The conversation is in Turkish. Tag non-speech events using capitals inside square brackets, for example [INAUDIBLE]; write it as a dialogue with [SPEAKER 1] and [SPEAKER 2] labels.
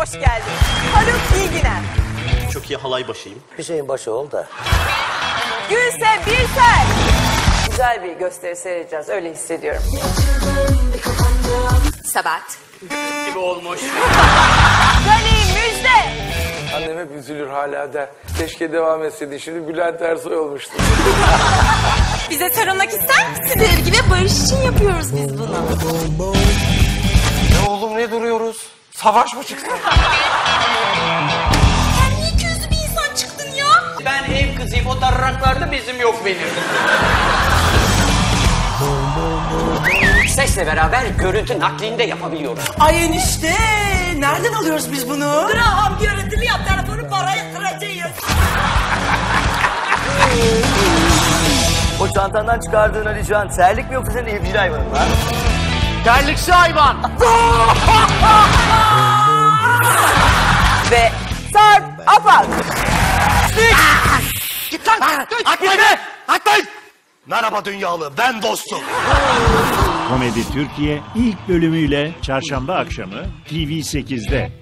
[SPEAKER 1] hoş geldin. Haluk Bilginer,
[SPEAKER 2] Çok iyi halay başıyım.
[SPEAKER 3] Hüseyin başı ol da.
[SPEAKER 1] Gülse Birsel. Güzel bir gösteri seyredeceğiz, öyle hissediyorum. Sabat.
[SPEAKER 2] Gibi olmuş.
[SPEAKER 1] Gani Müjde.
[SPEAKER 4] Annem hep üzülür hala der. Keşke devam etseydi. Şimdi Bülent Ersoy olmuştu.
[SPEAKER 5] Bize sarılmak ister misin? Sevgi ve barış için yapıyoruz biz bunu.
[SPEAKER 4] ne oğlum ne duruyoruz? Savaş mı çıktı?
[SPEAKER 5] Sen niye közlü bir insan çıktın ya?
[SPEAKER 6] Ben ev kızıyım. O darraklarda bizim yok benim. Sesle beraber görüntü naklini de yapabiliyoruz.
[SPEAKER 7] Ay enişte nereden alıyoruz biz bunu? Graham görüntülü yap telefonu parayı kıracağız.
[SPEAKER 3] O çantandan çıkardığın Ali Can terlik mi yoksa senin evcil hayvanın lan?
[SPEAKER 6] Terliksi hayvan. [LAUGHS]
[SPEAKER 1] Ve Sarp Apak.
[SPEAKER 2] Atlayın! Atlayın! Merhaba dünyalı, ben dostum.
[SPEAKER 8] Komedi Türkiye ilk bölümüyle çarşamba akşamı TV8'de.